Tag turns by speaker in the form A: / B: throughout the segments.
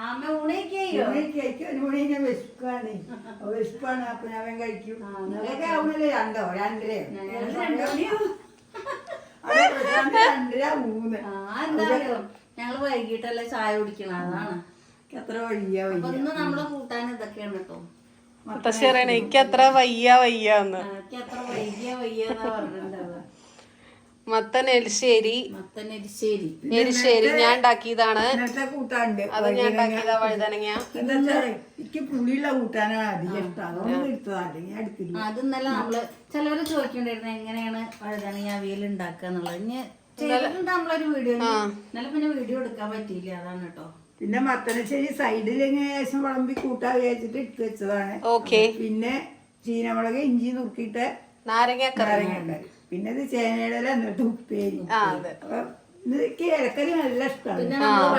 A: അമ്മ ഊണയൊക്കെ ചെയ്യോ
B: കഴിക്കും ഒരു മണി ഞാൻ വിശപ്പാണ്. വിശപ്പാണ്. അപ്പൊ ഞാൻ വേഗം കഴിക്കും. നിങ്ങളൊക്കെ ആവുന്നില്ലേ രണ്ടോ? രണ്ടരയോ? ഞങ്ങൾ. രണ്ടര മൂന്ന്.
A: വൈകിട്ടല്ലേ ചായ കുടിക്കണം? അതാണ്.
B: എത്ര വഴിയാ വയ്യ
A: ഇന്ന് നമ്മളെ കൂട്ടാൻ ഇതൊക്കെയാണ് കേട്ടോ.
C: മുത്തശ്ശി പറയണ എനിക്ക് അത്ര വയ്യ വയ്യാന്ന്
A: എനിക്ക് അത്ര വയ്യ വയ്യ എന്നാ പറഞ്ഞിട്ടുണ്ടാവുക
C: മത്തൻ എരിശ്ശേരി
A: മത്തൻ എരിശ്ശേരി
C: എരിശ്ശേരി ഞാൻ ഉണ്ടാക്കിയതാണ്
B: കൂട്ടാണ്ട്
C: അത് ഞാൻ ഉണ്ടാക്കിയതാ വഴുതനങ്ങ.
B: എന്താ വെച്ചാൽ എനിക്ക് പുളിയുള്ള കൂട്ടാനാണ് അധികം ഇഷ്ടം. അതുകൊണ്ട് എടുത്തതാ ഞാൻ എടുക്കില്ല
A: അത് ഇന്നലെ നമ്മൾ ചിലവര് ചോദിക്കണ്ടായിരുന്നു എങ്ങനെയാണ് വഴുതനങ്ങ അവിയൽ ഉണ്ടാക്കുക എന്നുള്ളത്. ഇനി ചെയ്തിട്ടുണ്ട് നമ്മളൊരു വീഡിയോ ഇന്നലെ പിന്നെ വീഡിയോ എടുക്കാൻ പറ്റിയില്ല അതാണ് കേട്ടോ.
B: പിന്നെ മത്തനശ്ശേരി സൈഡിൽ ശേഷം വിളമ്പി കൂട്ടാ വിചാരിച്ചിട്ട് എടുത്തു വെച്ചതാണ്.
C: ഓക്കെ.
B: പിന്നെ ചീനമുളക് ഇഞ്ചി നുറുക്കിയിട്ട്
C: നാരങ്ങ
B: നാരങ്ങയുണ്ടായി പിന്നെ ഇത് ചേനയുടെ ഇല എന്നിട്ട് ഉപ്പേരി. എനിക്ക് ഇലക്കറി നല്ല ഇഷ്ടമാണ്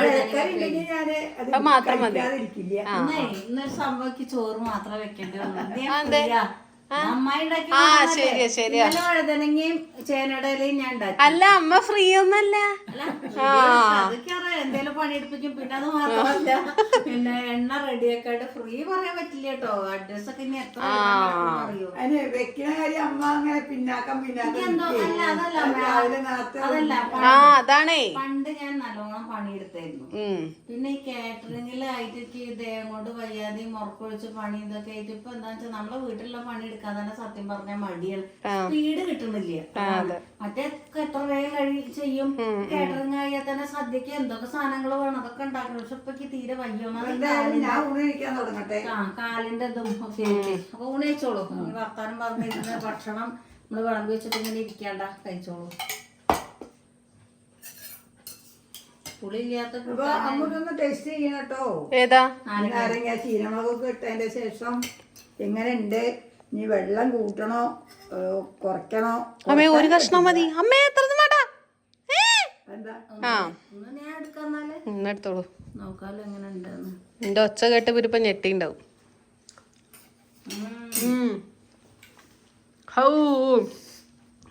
B: ഇലക്കറി ഉണ്ടെങ്കിൽ ഞാൻ അത്
C: അത് മാത്രം മതി.
B: കഴിക്കാതിരിക്കില്ല.
A: ഇന്നേ ഇന്നൊരു സംഭവക്ക് ചോറ് മാത്രം വെക്കേണ്ടി വന്നു.
C: ആ? ശരിയാ ശരിയാ.
A: വഴുതനങ്ങയും ചേനയുടെ ഞാൻ ഉണ്ടാക്കി.
C: അല്ല അമ്മ ഫ്രീ ഒന്നല്ല
A: അല്ല, അതൊക്കെ അറിയാം. എന്തേലും പണിയെടുപ്പിക്കും. പിന്നെ അത് മാത്രമല്ല പിന്നെ എണ്ണ റെഡിയൊക്കെ ഫ്രീ പറയാൻ പറ്റില്ല കേട്ടോ. അഡ്രസ് ഒക്കെ ഇനി എത്ര ഉണ്ടാക്കണം അറിയോ?
B: അതിന് വെക്കണ കാര്യം അമ്മ അങ്ങനെ പിന്നാക്കം പിന്നാക്കം
C: അതാണേ.
A: പണ്ട് ഞാൻ നല്ലോണം പണിയെടുത്തായിരുന്നു. പിന്നെ ഈ കാറ്ററിംഗിലായിട്ട് ഇതേ കൊണ്ട് വയ്യാതെയും മുറക്കൊഴിച്ച് പണി ഇതൊക്കെ ആയിട്ട് ഇപ്പൊ എന്താ വെച്ചാൽ നമ്മളെ വീട്ടിലുള്ള പണി എടുക്കാൻ തന്നെ സത്യം പറഞ്ഞ മടിയാണ്. സ്പീഡ് കിട്ടുന്നില്ല. മറ്റേ എത്ര വേഗം കഴി ചെയ്യും. കേട്ടറിങ് ആയാൽ തന്നെ സദ്യക്ക് എന്തൊക്കെ സാധനങ്ങൾ വേണം? അതൊക്കെ ഉണ്ടാക്കണം. പക്ഷെ ഇപ്പൊ തീരെ വയ്യോന്നാ
B: ഞാൻ ഊണ് കഴിക്കാൻ തുടങ്ങട്ടെ.
A: ആ കാലിന്റെ ഇതും ഒക്കെ അപ്പൊ ഊണയിച്ചോളൂ വർത്താനം പറഞ്ഞിരുന്ന ഭക്ഷണം നമ്മൾ വിളമ്പി വെച്ചിട്ട് ഇങ്ങനെ ഇരിക്കാണ്ട. കഴിച്ചോളൂ.
C: ഏതാ?
B: നാരങ്ങ. ചീനമുളകൊക്കെ ഇട്ടതിന്റെ ശേഷം എങ്ങനെയുണ്ട് ഇനി വെള്ളം കൂട്ടണോ? കുറയ്ക്കണോ?
C: അമ്മേ ഒരു കഷ്ണം മതി. അമ്മേ എത്ര വേണ്ട എന്റെ ഒച്ച കേട്ട് ഇവരിപ്പൊ ഞെട്ടിണ്ടാവും.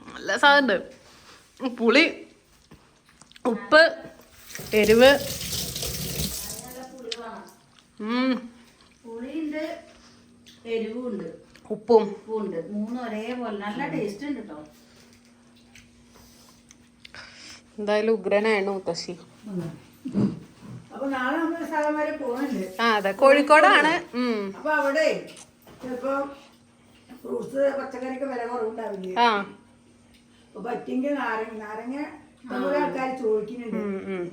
C: നല്ല സാധനമുണ്ട് പുളി ഉപ്പ് എരിവ്. ഉം.
A: പുളിയുണ്ട് എരിവുണ്ട്
C: ഉപ്പും.
A: മൂന്നും ഒരേപോലെ. നല്ല ടേസ്റ്റ് ഉണ്ട് കേട്ടോ
C: എന്തായാലും ഉഗ്രനായിരുന്നു മുത്തശ്ശി.
B: അപ്പൊ നാളെ നമ്മൾ സ്ഥലം വരെ പോകുന്നുണ്ട്
C: ആ അതെ. കോഴിക്കോടാണ്.
B: അപ്പൊ അവിടെ ചിലപ്പോ ഫ്രൂട്ട്സ് പച്ചക്കറിക്ക് വില കുറവുണ്ടാവില്ലേ?
C: ആ.
B: അപ്പൊ പറ്റിയെങ്കിൽ നാരങ്ങ നാരങ്ങ നമ്മുടെ ആൾക്കാർ ചോദിക്കുന്നുണ്ട്.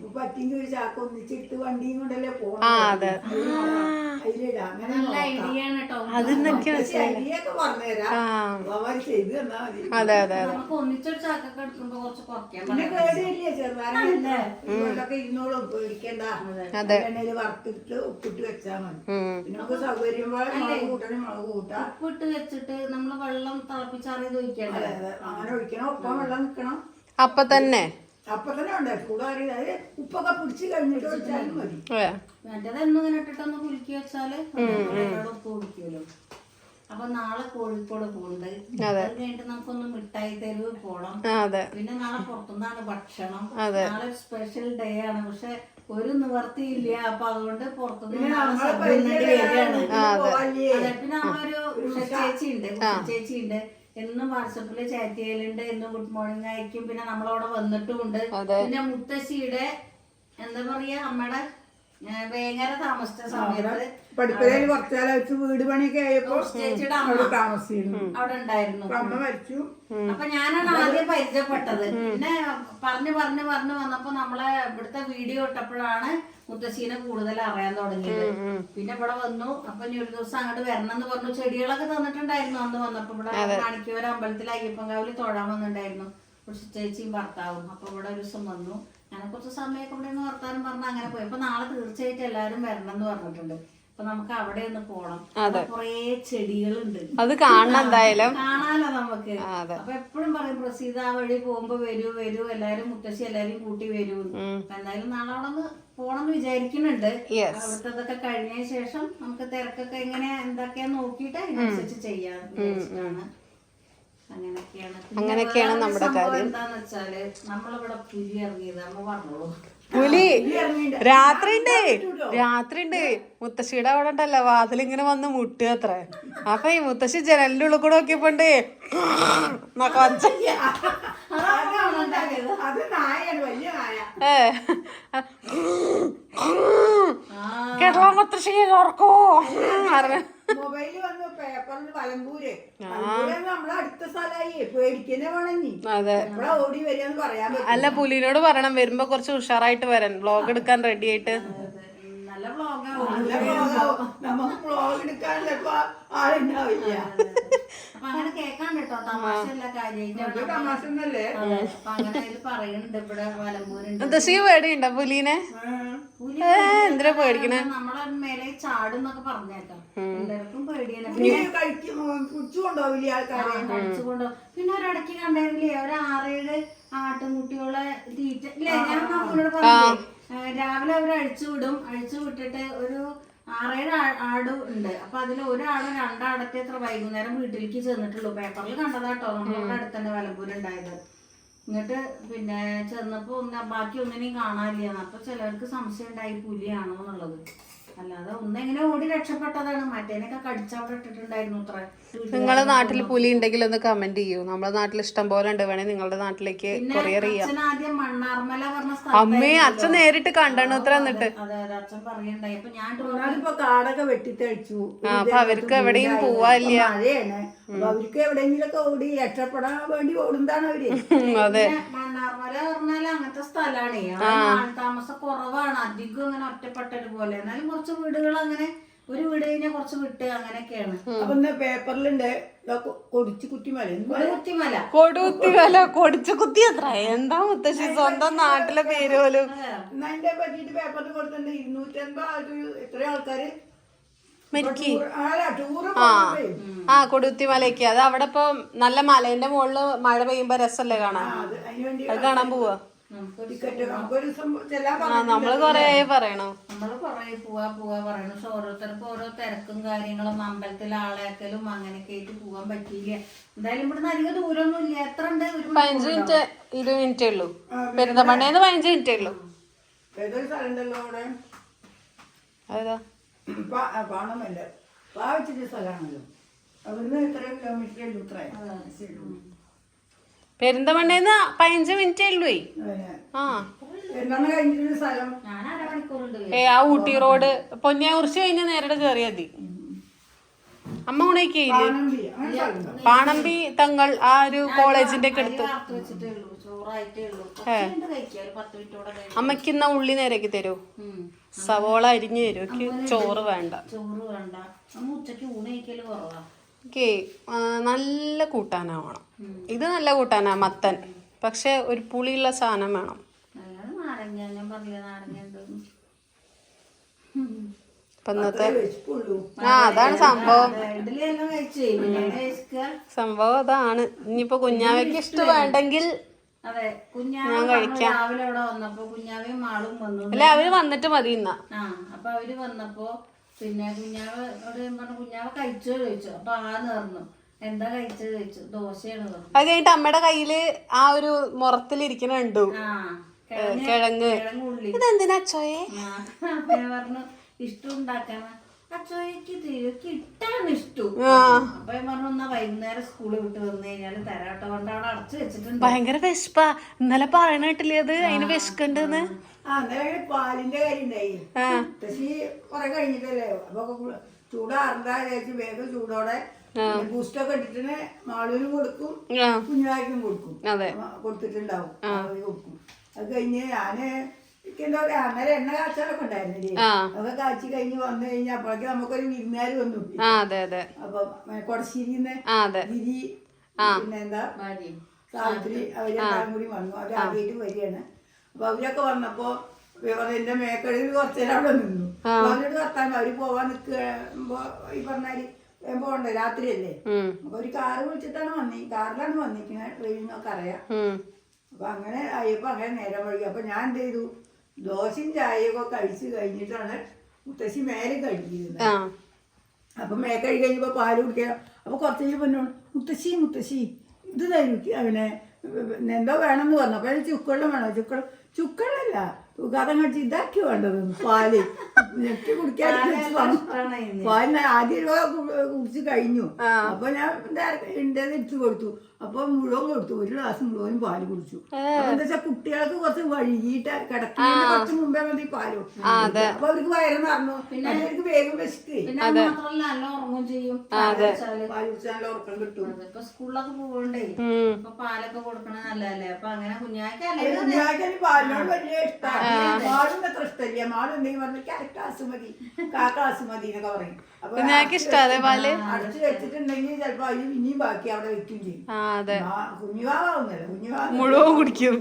B: അപ്പൊ ഒരു ചാക്ക് ഒന്നിച്ചിട്ട് വണ്ടിയും കൊണ്ടല്ലേ പോകണം അതിലിടാം. അങ്ങനെ പറഞ്ഞുതരാം. ചെയ്ത് തന്നാ മതി. പിന്നെ കേടില്ലേ. ഇരുന്നോളും. പേടിക്കണ്ട. എണ്ണയിൽ വറുത്തിട്ട് ഉപ്പിട്ട് വെച്ചാ മതി. പിന്നെ നമുക്ക് സൗകര്യം പോലെ മുളക് കൂട്ടണേ മുളക് കൂട്ടാം.
A: ഉപ്പിട്ട് വെച്ചിട്ട് നമ്മൾ വെള്ളം തിളപ്പിച്ചാറിയത് ഒഴിക്കണ്ടേ?
B: അങ്ങനെ ഒഴിക്കണം. ഒപ്പം വെള്ളം നിൽക്കണം
C: അപ്പൊ തന്നെ
B: അപ്പൊ തന്നെ ഉണ്ട് അത് ഉപ്പൊക്കെ പിടിച്ച് കഴിഞ്ഞിട്ട് വെച്ചാലും മതി.
C: ഏ.
A: മറ്റേത് എന്നും ഇങ്ങനെ ഇട്ടിട്ടൊന്ന് കുലുക്കി വെച്ചാൽ ഉപ്പ് കുടിക്കുമല്ലോ. അപ്പൊ നാളെ കോഴിക്കോട് പോകുന്നുണ്ട്. അത്. കഴിഞ്ഞിട്ട് നമുക്കൊന്ന് മിഠായി തെരുവ് പോണം.
C: അതെ.
A: പിന്നെ നാളെ പുറത്തുനിന്നാണ് ഭക്ഷണം.
C: അതെ.
A: നാളെ സ്പെഷ്യൽ ഡേ ആണ്. പക്ഷെ ഒരു നിവർത്തിയില്ല. അപ്പൊ അതുകൊണ്ട് പുറത്തുനിന്ന് പിന്നെ നമ്മളൊരു ഉഷ ചേച്ചി ഉണ്ട് ചേച്ചി ഉണ്ട് എന്നും വാട്സപ്പിൽ ചാറ്റ് ചെയ്യലുണ്ട്. എന്നും ഗുഡ് മോർണിംഗ് അയക്കും പിന്നെ നമ്മളവിടെ വന്നിട്ടും ഉണ്ട് പിന്നെ മുത്തശ്ശിയുടെ എന്താ പറയാ അമ്മയുടെ ഭയങ്കര വേങ്ങര താമസിച്ച സമയത്ത്
B: പഠിപ്പുരയിൽ കാലം വെച്ച് വീട് പണിയൊക്കെ ആയപ്പോ
A: ചേച്ചിയുടെ
B: അവിടെ
A: അമ്മ
B: താമസിച്ചിരുന്നു
A: അവിടെ ഉണ്ടായിരുന്നു.
B: അപ്പൊ അമ്മ മരിച്ചു.
A: അപ്പൊ ഞാനാണ് ആദ്യം പരിചയപ്പെട്ടത്. പിന്നെ പറഞ്ഞു പറഞ്ഞു പറഞ്ഞു വന്നപ്പോ നമ്മളെ ഇവിടുത്തെ വീഡിയോ ഇട്ടപ്പോഴാണ് മുത്തശ്ശീനെ കൂടുതൽ അറിയാൻ തുടങ്ങിയത്. പിന്നെ ഇവിടെ വന്നു. അപ്പൊ ഇനി ഒരു ദിവസം അങ്ങോട്ട് വരണം എന്ന് പറഞ്ഞു. ചെടികളൊക്കെ തന്നിട്ടുണ്ടായിരുന്നു അന്ന് വന്നപ്പോ. ഇവിടെ കാണിക്കവര അമ്പലത്തിൽ അയ്യപ്പൻകാവിൽ തൊഴാൻ വന്നിട്ടുണ്ടായിരുന്നു. കുറച്ച് ചേച്ചിയും ഭർത്താവും. അപ്പൊ ഇവിടെ ഒരു ദിവസം വന്നു. ഞാൻ കുറച്ച് സമയമൊക്കെ ഇവിടെ നിന്ന് വർത്താനം പറഞ്ഞു അങ്ങനെ പോയി. അപ്പൊ നാളെ തീർച്ചയായിട്ടും എല്ലാവരും വരണം എന്ന് പറഞ്ഞിട്ടുണ്ട്. നമുക്ക് അവിടെ ഒന്ന് പോണം. കൊറേ ചെടികളുണ്ട്.
C: അത് കാണണം എന്തായാലും.
A: കാണാലോ നമുക്ക്? അപ്പൊ എപ്പോഴും പറയും പ്രസീത ആ വഴി പോകുമ്പോ വരൂ വരൂ എല്ലാരും മുത്തശ്ശി എല്ലാരും കൂട്ടി വരൂ. എന്തായാലും നാളെ അവിടെ ഒന്ന് പോണെന്ന് വിചാരിക്കുന്നുണ്ട്. അവിടുത്തെ ഇതൊക്കെ കഴിഞ്ഞ ശേഷം നമുക്ക് തിരക്കൊക്കെ എങ്ങനെ എന്തൊക്കെയാ നോക്കിയിട്ട് അതിനനുസരിച്ച് ചെയ്യാൻ വിചാരിച്ചിട്ടാണ്. അങ്ങനെയൊക്കെയാണ്.
C: നമ്മുടെ കാര്യം.
A: എന്താന്ന് വെച്ചാൽ നമ്മളിവിടെ പുലി ഇറങ്ങിയത് അമ്മ പറഞ്ഞോളൂ.
C: പുലി. രാത്രി ഉണ്ട് രാത്രി ഉണ്ട് മുത്തശ്ശിയുടെ അവിടെ ഉണ്ടല്ലോ വാതിലിങ്ങനെ വന്ന് മുട്ടുക അത്ര. അപ്പൊ ഈ മുത്തശ്ശി ജനലിന്റെ ഉള്ളിൽ കൂടെ നോക്കിയപ്പോണ്ട് ഉണ്ട് കേട്ടോ മുത്തശ്ശി ഓർക്കോ. അറിഞ്ഞ
B: മൊബൈലിൽ വന്ന് പേപ്പറിൽ വലമ്പൂര് നമ്മളെ അടുത്ത സ്ഥലമായി. പേടിക്കുന്നേ വേണമെങ്കിൽ
C: അതെ.
B: എപ്പോഴാ ഓടി വരികയെന്ന് പറയാൻ
C: അല്ല പുലിനോട് പറയണം. വരുമ്പോ കുറച്ച് ഉഷാറായിട്ട് വരാൻ വ്ലോഗ് എടുക്കാൻ റെഡി ആയിട്ട്.
A: നല്ല വ്ളോഗാവും
B: നല്ല vlog-ആവും. നമുക്ക് ബ്ലോഗ് എടുക്കാൻ ചിലപ്പോ ആളുണ്ടാവില്ല.
A: അങ്ങനെ കേൾക്കാൻ കേട്ടോ
B: തമാശ ഒന്നല്ലേ
A: അങ്ങനെ അതിൽ പറയുന്നുണ്ട് ഇവിടെ വലമ്പൂരുണ്ട്.
C: പുലിനെ? എന്തിനാ പേടിക്കണേ?
A: നമ്മളെ മേലെ ചാടും എന്നൊക്കെ പറഞ്ഞേട്ടോ എല്ലാവർക്കും
B: പേടിയാണ്
A: പിന്നെ പിന്നെ ഒരിടയ്ക്ക് കണ്ടായിരുന്നില്ലേ ഒരു ആറേഴ് ആട്ടുംകുട്ടികളെ തീറ്റ ഇല്ലേ ഞാൻ നമ്മളോട് പറഞ്ഞേ രാവിലെ അവർ അഴിച്ചു വിടും. അഴിച്ചു വിട്ടിട്ട് ഒരു ആറേഴ് ആട് ഉണ്ട്. അപ്പൊ അതിൽ ഒരാൾ രണ്ടാടത്തെ എത്ര വൈകുന്നേരം വീട്ടിലേക്ക് ചെന്നിട്ടുള്ളൂ. പേപ്പറിൽ കണ്ടതാട്ടോ നമ്മളവിടെ അടുത്തന്നെ വലമ്പൂരുണ്ടായത്. എന്നിട്ട് പിന്നെ ചെന്നപ്പോ ഒന്ന് ബാക്കി ഒന്നിനെയും കാണാനില്ല അപ്പൊ ചിലർക്ക് സംശയം ഉണ്ടായി പുലിയാണോ എന്നുള്ളത്. അല്ലാതെ ഒന്നെങ്ങനെ ഓടി രക്ഷപ്പെട്ടതാണ്. മറ്റേനൊക്കെ കടിച്ചവിടെ ഇട്ടിട്ടുണ്ടായിരുന്നു അത്ര.
C: നിങ്ങളെ നാട്ടിൽ പുലി ഉണ്ടെങ്കിൽ ഒന്ന് കമന്റ് ചെയ്യൂ. നമ്മുടെ നാട്ടിൽ ഇഷ്ടം പോലെ ഉണ്ട്. വേണേ നിങ്ങളുടെ നാട്ടിലേക്ക് കൊറിയർ ചെയ്യാം.
A: ആദ്യം മണ്ണാർമല പറഞ്ഞ
C: അമ്മേ അച്ഛൻ നേരിട്ട് കണ്ടു അത്ര എന്നിട്ട്.
A: അതെ അതെ അച്ഛൻ പറയണ്ടായി അപ്പൊ ഞാൻ
B: കാടൊക്കെ വെട്ടിത്തെളിച്ചു.
C: ആ, അപ്പൊ അവർക്ക് എവിടെയും പോവാനില്ല.
B: മഴയാണ്. അപ്പൊ അവർക്ക് എവിടെയെങ്കിലൊക്കെ ഓടി രക്ഷപ്പെടാൻ വേണ്ടി ഓടുന്നതാണ്
A: അവർ. മണ്ണാർമല പറഞ്ഞാൽ അങ്ങനത്തെ സ്ഥലമാണ് താമസം കുറവാണ്. അധികം അങ്ങനെ ഒറ്റപ്പെട്ടത് പോലെ. എന്നാലും കുറച്ച് വീടുകൾ അങ്ങനെ ഒരു വീട് കഴിഞ്ഞാൽ കുറച്ച് വിട്ട് അങ്ങനെയൊക്കെയാണ്.
B: അപ്പൊ പേപ്പറിലുണ്ട്. കൊടിച്ചു
A: കുത്തിമല
C: കുത്തിമല? കൊടുത്തിമല കൊടിച്ചു കുത്തി അത്ര എന്താ മുത്തശ്ശി? സ്വന്തം നാട്ടിലെ പേര് പോലും.
B: അതിന്റെ പറ്റിയിട്ട് പേപ്പറിൽ കൊടുത്തിട്ടുണ്ട്. ഇരുന്നൂറ്റൻപത് അൻപത് എത്ര ആൾക്കാര്
C: മരിക്കി. ആ. ആ കൊടുത്തി മലയ്ക്ക് അത് അവിടെ ഇപ്പൊ നല്ല മലേന്റെ മുകളിൽ മഴ പെയ്യുമ്പോ രസല്ലേ കാണാൻ?
B: അത്
C: കാണാൻ പോവാ? ആ നമ്മൾ കൊറേ പറയണു.
A: നമ്മൾ കൊറേ പോവാ പോവാ പറയണു. പക്ഷെ ഓരോരുത്തർക്കും ഓരോ തിരക്കും കാര്യങ്ങളും അമ്പലത്തിൽ ആളേക്കലും അങ്ങനെയൊക്കെ ആയിട്ട് പോവാൻ പറ്റിയില്ല. എന്തായാലും ഇവിടുന്ന് അധികം ദൂരമൊന്നും ഇല്ല. എത്ര ഉണ്ട്? ഒരു
C: പതിനഞ്ച് മിനിറ്റ് ഇരുപത് മിനിറ്റേ ഉള്ളൂ. പെരുന്തമണ്ണേന്ന് പതിനഞ്ച് മിനിറ്റ് ഉള്ളൂ.
B: ഏതൊരു സ്ഥലം ഉണ്ടല്ലോ അവിടെ?
C: അതാ
B: പാണമല്ല പാവച്ചിട്ട് സ്ഥലമാണല്ലോ. അവിടുന്ന് എത്ര കിലോമീറ്റർ ഇത്ര.
C: പെരിന്തമണ്ണേന്ന് പതിനഞ്ച് മിനിറ്റ് ഉള്ളൂ ആ. ഏ ആ ഊട്ടി റോഡ്. പൊന്നിയാകുറിച്ച് കഴിഞ്ഞ നേരിടെ കയറിയാ മതി. അമ്മ ഉണക്കിയില്ലേ
B: പാണമ്പി.
C: തങ്ങൾ ആ ഒരു കോളേജിന്റെ ഒക്കെ അടുത്ത്.
A: അമ്മക്കിന്ന വെച്ചിട്ടേ ഉള്ളൂ.
C: നേരേക്ക് തരൂ. സവോള അരിഞ്ഞു തരും. എനിക്ക് ചോറ് വേണ്ട.
A: ചോറ് വേണ്ട. ഉച്ചയ്ക്ക് ഊണ് കഴിക്കൽ കുറവാ?
C: ഓക്കേ നല്ല കൂട്ടാനാവണം ഇത് നല്ല കൂട്ടാനാ മത്തൻ. പക്ഷെ ഒരു പുളിയുള്ള സാധനം വേണം. ഇന്നത്തെ ആ അതാണ് സംഭവം. സംഭവം അതാണ്. ഇനിയിപ്പോ കുഞ്ഞാവയ്ക്ക് ഇഷ്ടം വേണ്ടെങ്കിൽ
A: അതെ കുഞ്ഞാവ രാവിലെ അവിടെ വന്നപ്പോ കുഞ്ഞാവയും മാളും വന്നു
C: അല്ല അവർ വന്നിട്ട് മതി ഇന്ന.
A: ആ അപ്പൊ അവർ വന്നപ്പോ പിന്നെ കുഞ്ഞാവ് അവിടെ പറഞ്ഞു കുഞ്ഞാവ കഴിച്ചോ ചോദിച്ചു. അപ്പൊ ആ നേർന്നു. എന്താ കഴിച്ചത് ചോദിച്ചു. ദോശയാണ് പറഞ്ഞു
C: അത് കഴിഞ്ഞിട്ട് അമ്മയുടെ കയ്യിൽ ആ ഒരു മുറത്തിലിരിക്കണ കണ്ടു.
A: ആ കിഴങ്ങ്
C: ഇതെന്തിനാ ചോയെ
A: പറഞ്ഞു ഇഷ്ടം ഉണ്ടാക്കാൻ അച്ചോയ്ക്ക് തിരുക്ക് ഇട്ടാണ് ഇഷ്ടം. അപ്പൊ ഞാൻ പറഞ്ഞു എന്നാ വൈകുന്നേരം സ്കൂളിൽ വിട്ട് വന്നു കഴിഞ്ഞാൽ തരാട്ടോ. കൊണ്ട് അവിടെ അടച്ചു വെച്ചിട്ടുണ്ട്.
C: ഭയങ്കര വിശപ്പാ. ഇന്നലെ പറയണ കേട്ടില്ലേ അത്? അതിന് വിശക്കുണ്ടെന്ന്.
B: പാലിന്റെ കാര്യം ഉണ്ടായി. പക്ഷേ കുറെ കഴിഞ്ഞിട്ടല്ലേ? അപ്പൊ ചൂടാറണ്ട വേഗം ചൂടോടെ ബൂസ്റ്റൊക്കെ ഇട്ടിട്ട് മാളൂരും കൊടുക്കും കുഞ്ഞാക്കും കൊടുക്കും. കൊടുത്തിട്ടുണ്ടാവും. കൊടുക്കും. അത് കഴിഞ്ഞ് ഞാൻ പറയാ അന്നേരം എണ്ണ കാച്ചാലൊക്കെ ഉണ്ടായിരുന്നില്ലേ. അതൊക്കെ കാച്ചി കഴിഞ്ഞ് വന്നു കഴിഞ്ഞാൽ അപ്പോഴേക്ക് നമുക്കൊരു വിരുന്നുകാർ വന്നു.
C: ആ അതെ അതെ.
B: അപ്പൊ കൊടശ്ശേരിന്ന്
C: അതെ.
B: ഗിരി പിന്നെ എന്താ
A: ഭാര്യ
B: സാവിത്രി അവരെല്ലാം കൂടി വന്നു. അവർ ആദ്യമായിട്ട് വരികയാണ്. അപ്പൊ അവരൊക്കെ വന്നപ്പോ എന്റെ മേക്കടയിൽ കുറച്ചേരം അവിടെ നിന്നു. അവരോട് വർത്താനം. അവർ പോവാൻ നിൽക്കുമ്പോ ഈ പറഞ്ഞാൽ പോകണ്ടേ? രാത്രിയല്ലേ? അപ്പൊ ഒരു കാറ് വിളിച്ചിട്ടാണ് വന്നി. കാറിലാണ് വന്നിരിക്കുന്നത് ട്രെയിനിനൊക്കെ അറിയാം.
C: ഉം.
B: അപ്പൊ അങ്ങനെ ആയപ്പോ അങ്ങനെ നേരം വഴി അപ്പൊ ഞാൻ എന്ത് ചെയ്തു? ദോശയും ചായയൊക്കെ കഴിച്ച് കഴിഞ്ഞിട്ടാണ് മുത്തശ്ശി മേലെ കഴിക്കുന്നത് അപ്പൊ മേ കഴി കഴിഞ്ഞപ്പോ പാൽ കുടിക്കുക അപ്പൊ കുറച്ച് പറഞ്ഞു മുത്തശ്ശി മുത്തശ്ശി ഇത് തരും അവനെ എന്തോ വേണമെന്ന് പറഞ്ഞു. അപ്പൊ ചുക്കള്ളം വേണോ? ചുക്കള്ളം ചുക്കളല്ല കഥ കടിച്ച് ഇതാക്കി വേണ്ടത് പാൽ. ഞെട്ടി കുടിക്കാൻ. പാലിന് ആദ്യം രൂപ കുടിച്ച് കഴിഞ്ഞു. അപ്പൊ ഞാൻ എന്റെ എടുത്തു കൊടുത്തു. അപ്പൊ മുഴുവൻ കൊടുത്തു. ഒരു ഗ്ലാസ് മുഴുവനും പാൽ കുടിച്ചു. എന്താ വെച്ചാൽ കുട്ടികൾക്ക് കുറച്ച് വഴുകിയിട്ട് കിടക്കുന്നതിന് കുറച്ച് മുമ്പേ മതി പാൽ കൊടുത്തു അപ്പൊ അവർക്ക് വയറ് നിറഞ്ഞു. പിന്നെ അവർക്ക് വേഗം വിശക്ക്
A: മാത്രമല്ല നല്ല ഉറങ്ങും ചെയ്യും.
B: പാൽ കുടിച്ചാൽ നല്ല ഉറക്കം കിട്ടും.
A: ഇപ്പൊ സ്കൂളിലൊക്കെ പോകണ്ടേ അപ്പൊ പാലൊക്കെ കൊടുക്കണത് നല്ലതല്ലേ? അപ്പൊ അങ്ങനെ കുഞ്ഞാക്കല്ലേ
B: കുഞ്ഞാക്കന് പാലിനോട് വലിയ ഇഷ്ടമാണ് മാളും എത്ര ഇഷ്ടമില്ല. മാളും എന്തെങ്കിലും പറഞ്ഞു "എനിക്ക് അര ഗ്ലാസ് മതി. കാ ഗ്ലാസ് മതി എന്നൊക്കെ പറയും. അപ്പൊ
C: പാൽ?
B: അടച്ചു വെച്ചിട്ടുണ്ടെങ്കിൽ ചിലപ്പോ അതിന് ഇനിയും ബാക്കി അവിടെ വെക്കും ചെയ്യും.
C: മുഴുവൻ കുടിക്കും.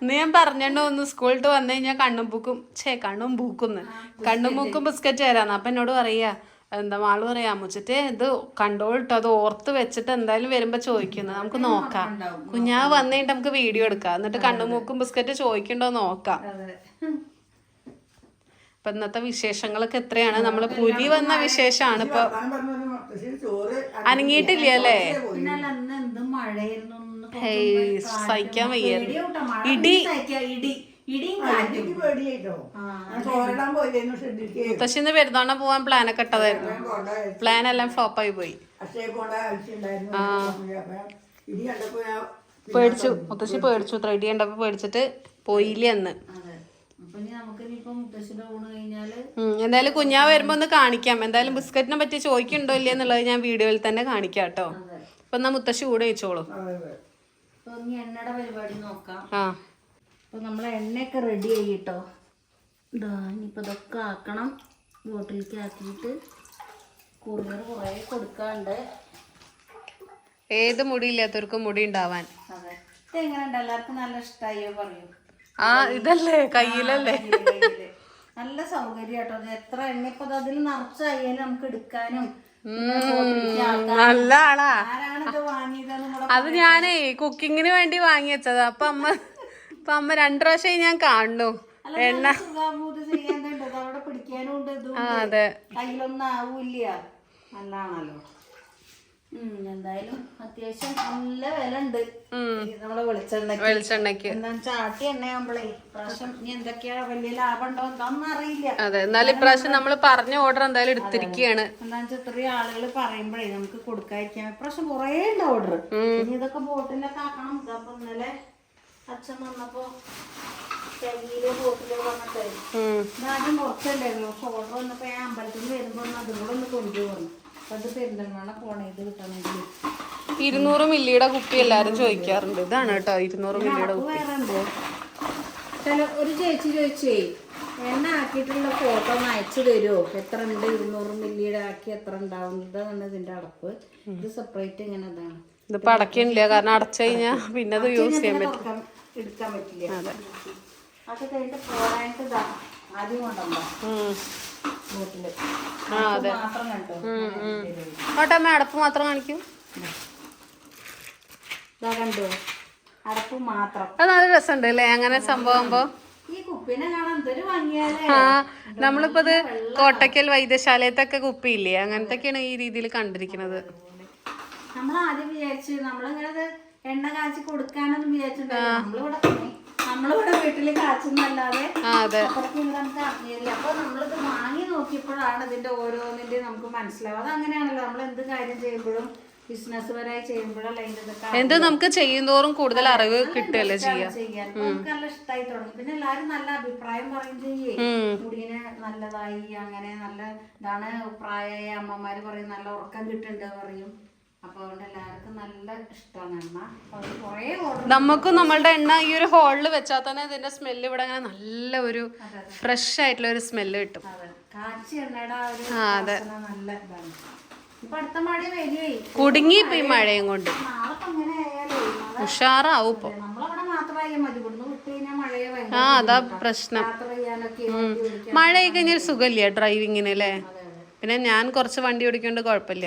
C: ഇന്ന് ഞാൻ പറഞ്ഞോ ഒന്ന് സ്കൂളിട്ട് വന്നു കഴിഞ്ഞാൽ കണ്ണും പൂക്കും ഛേ കണ്ണും പൂക്കുന്ന്. കണ്ണും പൂക്കും ബിസ്ക്കറ്റ് തരാന്ന്. അപ്പൊ എന്നോട് പറയാ എന്താ മാൾ പറയാ അമ്മുച്ചിട്ട് ഇത് കണ്ടോളിട്ടോ അത് ഓർത്ത് വെച്ചിട്ട് എന്തായാലും വരുമ്പോ ചോദിക്കുന്നു. നമുക്ക് നോക്കാം. കുഞ്ഞാ വന്നു കഴിഞ്ഞിട്ട് നമുക്ക് വീഡിയോ എടുക്കാം. എന്നിട്ട് കണ്ണും മൂക്കും ബിസ്ക്കറ്റ് ചോദിക്കണ്ടോ നോക്കാം.
A: അതെ.
C: അപ്പൊ ഇന്നത്തെ വിശേഷങ്ങളൊക്കെ എത്രയാണ്? നമ്മൾ പുലി വന്ന വിശേഷമാണ് ഇപ്പൊ. അനങ്ങിയിട്ടില്ല അല്ലേ സഹിക്കാൻ
A: വയ്യ
C: ഇടി.
A: ഇടി
C: മുത്തശ്ശിന്ന് പെരുന്നാളിന് പോവാൻ പ്ലാനൊക്കെ ഇട്ടതായിരുന്നു. പ്ലാൻ എല്ലാം ഫ്ലോപ്പായി പോയി.
B: ഇടി കണ്ടപ്പോ
C: പേടിച്ചു. മുത്തശ്ശി പേടിച്ചു ത്രെഡ് ചെയ്യണ്ടപ്പോ പേടിച്ചിട്ട് പോയില്ല അന്ന് എന്തായാലും കുഞ്ഞാ വരുമ്പോ ഒന്ന് കാണിക്കാം. എന്തായാലും ബിസ്ക്കറ്റിനെ പറ്റി ചോദിക്കുന്നുണ്ടോ ഇല്ലേ എന്നുള്ളത് ഞാൻ വീഡിയോയിൽ തന്നെ കാണിക്കാം കേട്ടോ. അപ്പൊ എന്നാ മുത്തശ്ശി കൂടെ വെച്ചോളൂ
A: ഇനി എണ്ണയുടെ പരിപാടി നോക്കാം.
C: ആ.
A: അപ്പൊ നമ്മളെ എണ്ണയൊക്കെ റെഡി ആയി കേട്ടോ ഇതാ ഇനിയിപ്പോ ഇതൊക്കെ ആക്കണം. ബോട്ടിലേക്ക് ആക്കിയിട്ട് കൊറിയർ കുറേ കൊടുക്കാണ്ട്.
C: ഏത് മുടി ഇല്ലാത്തവർക്കും മുടി ഉണ്ടാവാൻ.
A: അതെ. ഇത് എങ്ങനെയുണ്ട് എല്ലാവർക്കും നല്ല ഇഷ്ടമായോ പറയൂ.
C: ആ ഇതല്ലേ? കയ്യിലല്ലേ?
A: കയ്യിൽ കയ്യിൽ. നല്ല സൗകര്യം കേട്ടോ എത്ര എണ്ണ ഇപ്പൊ അതിൽ നിറച്ചായാലും നമുക്ക് എടുക്കാനും.
C: നല്ല ആളാ. അത് ഞാനേ കുക്കിങ്ങിന് വേണ്ടി വാങ്ങി വെച്ചതാ അപ്പൊ അമ്മ അപ്പൊ അമ്മ രണ്ടു പ്രാവശ്യം ഞാൻ കാണുന്നു.
A: എണ്ണ.
C: അതെ.
A: കയ്യിലൊന്നും ആവൂല്ല. നല്ലതാണല്ലോ ഉം എന്തായാലും അത്യാവശ്യം നല്ല വില ഉണ്ട് നമ്മളെ വെളിച്ചെണ്ണയ്ക്ക്.
C: വെളിച്ചെണ്ണയ്ക്ക്.
A: എന്താ ചാട്ടി എണ്ണയാകുമ്പോഴേ പ്രാവശ്യം ഇനി എന്തൊക്കെയാ വലിയ ലാഭം ഉണ്ടോ എന്താണെന്ന് അറിയില്ല.
C: അതെ എന്നാലും ഇപ്രാവശ്യം നമ്മൾ പറഞ്ഞ ഓർഡർ എന്തായാലും എടുത്തിരിക്കുകയാണ്
A: വെച്ചാൽ ഇത്രയും ആളുകൾ പറയുമ്പോഴേ നമുക്ക് കൊടുക്കാതിരിക്കാം. ഇപ്രാവശ്യം കുറേ ഉണ്ട് ഓർഡർ ഇനി ഇതൊക്കെ ബോട്ടിലൊക്കെ ആക്കണം. ഇതപ്പൊ ഇന്നലെ അച്ഛൻ വന്നപ്പോ കരിയിലോ ബോട്ടിലോ വന്നിട്ടേ. ഇതാദ്യം കുറച്ചുണ്ടായിരുന്നു പക്ഷെ ഓർഡർ വന്നപ്പോ ഞാൻ അമ്പലത്തിൽ വരുമ്പോ അതും കൂടെ ഒന്ന് കൊണ്ടുപോകണം അപ്പൊ അത് പെരിന്തൽമണ്ണ പോണേ ഇത് കിട്ടണമെങ്കിൽ
C: ഇരുന്നൂറ് മില്ലിയുടെ കുപ്പി എല്ലാരും ചോദിക്കാറുണ്ട്. ഇതാണ് കേട്ടോ ഇരുന്നൂറ് മില്ലിയുടെ
A: കുപ്പി. ചില ഒരു ചേച്ചി ചോദിച്ചേ എണ്ണ ആക്കിയിട്ടുള്ള ഫോട്ടോ ഒന്ന് അയച്ചു തരുമോ എത്ര ഉണ്ട്? ഇരുന്നൂറ് മില്ലിയുടെ ആക്കി എത്ര ഉണ്ടാവും? ഇതാണ് ഇതിന്റെ അടപ്പ്. ഇത് സെപ്പറേറ്റ് ഇങ്ങനെ ഇതാണ്.
C: ഇതിപ്പോ അടക്കണില്ല കാരണം അടച്ചു കഴിഞ്ഞാ പിന്നെ അത് യൂസ് ചെയ്യാൻ പറ്റും
A: എടുക്കാൻ പറ്റില്ല. അത്. കഴിഞ്ഞിട്ട് പോരായിട്ട് ആദ്യം. ബോട്ടിൽ
C: ആ അതെ. ഓട്ടമ്മ അടപ്പ് മാത്രം കാണിക്കും.
A: കണ്ടോ? അടപ്പ് മാത്രം.
C: അത് നല്ല രസമുണ്ട് അല്ലേ? അങ്ങനെ
A: സംഭവം
C: ആ നമ്മളിപ്പോ ഇത് കോട്ടക്കൽ വൈദ്യശാലയത്തൊക്കെ കുപ്പിയില്ലേ? അങ്ങനത്തൊക്കെയാണ് ഈ രീതിയിൽ കണ്ടിരിക്കുന്നത്.
A: നമ്മൾ ആദ്യം വിചാരിച്ചു നമ്മളിങ്ങനെ എണ്ണ കാച്ചി കൊടുക്കാനൊന്നും വിചാരിച്ചിട്ടുണ്ടായിരുന്നു നമ്മളിവിടെ നമ്മളിവിടെ വീട്ടിൽ കാച്ചുന്നല്ലാതെ അപ്പൊ നമ്മളിത് വാങ്ങി നോക്കിയപ്പോഴാണ് ഇതിന്റെ ഓരോന്നിന്റെ നമുക്ക് മനസ്സിലാവും അത് അങ്ങനെയാണല്ലോ. നമ്മൾ എന്ത് കാര്യം ചെയ്യുമ്പോഴും ബിസിനസ് പരമായി ചെയ്യുമ്പോഴല്ല
C: എന്ത് നമുക്ക് ചെയ്യുന്നതോറും കൂടുതൽ അറിവ് കിട്ടുകയല്ലേ ചെയ്യാം.
A: നല്ല ഇഷ്ടമായി തുടങ്ങി. പിന്നെ എല്ലാരും നല്ല അഭിപ്രായം പറയും ചെയ്യേ. മുടിനെ നല്ലതായി അങ്ങനെ നല്ല ഇതാണ് പ്രായമായ അമ്മമാര് പറയും നല്ല ഉറക്കം കിട്ടുന്നുണ്ട് പറയും.
C: നമുക്കും നമ്മളുടെ എണ്ണ ഈ ഒരു ഹോളിൽ വെച്ചാൽ തന്നെ ഇതിന്റെ സ്മെല്ല് ഇവിടെ അങ്ങനെ നല്ല ഒരു ഫ്രഷ് ആയിട്ടുള്ള ഒരു സ്മെല്ല് കിട്ടും.
A: അതെ
C: കുടുങ്ങി ഇപ്പൊ ഈ മഴയും കൊണ്ട്. ഉഷാറാവും ഇപ്പൊ. ആ അതാ പ്രശ്നം. മഴയൊക്കെ കഴിഞ്ഞൊരു സുഖമില്ല ഡ്രൈവിങ്ങിന് അല്ലേ? പിന്നെ ഞാൻ കുറച്ച് വണ്ടി ഓടിക്കൊണ്ട് കുഴപ്പമില്ല.